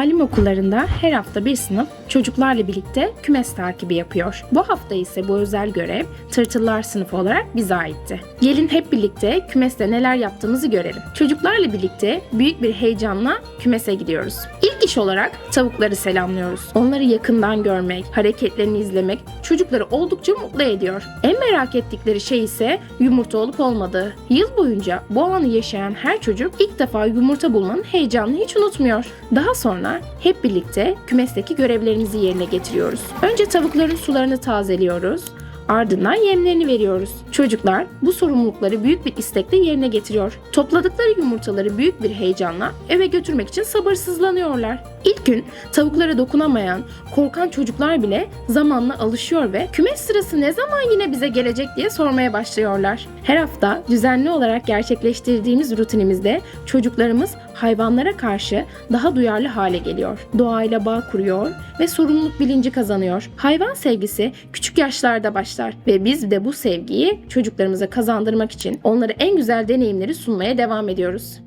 Talim okullarında her hafta bir sınıf çocuklarla birlikte kümes takibi yapıyor. Bu hafta ise bu özel görev tırtıllar sınıfı olarak bize aitti. Gelin hep birlikte kümeste neler yaptığımızı görelim. Çocuklarla birlikte büyük bir heyecanla kümese gidiyoruz. İlk iş olarak tavukları selamlıyoruz. Onları yakından görmek, hareketlerini izlemek çocukları oldukça mutlu ediyor. En merak ettikleri şey ise yumurta olup olmadığı. Yıl boyunca bu alanı yaşayan her çocuk ilk defa yumurta bulmanın heyecanını hiç unutmuyor. Daha sonra hep birlikte kümesteki görevlerimizi yerine getiriyoruz. Önce tavukların sularını tazeliyoruz. Ardından yemlerini veriyoruz. Çocuklar bu sorumlulukları büyük bir istekle yerine getiriyor. Topladıkları yumurtaları büyük bir heyecanla eve götürmek için sabırsızlanıyorlar. İlk gün tavuklara dokunamayan, korkan çocuklar bile zamanla alışıyor ve kümes sırası ne zaman yine bize gelecek diye sormaya başlıyorlar. Her hafta düzenli olarak gerçekleştirdiğimiz rutinimizde çocuklarımız hayvanlara karşı daha duyarlı hale geliyor. Doğayla bağ kuruyor ve sorumluluk bilinci kazanıyor. Hayvan sevgisi küçük yaşlarda başlar ve biz de bu sevgiyi çocuklarımıza kazandırmak için onlara en güzel deneyimleri sunmaya devam ediyoruz.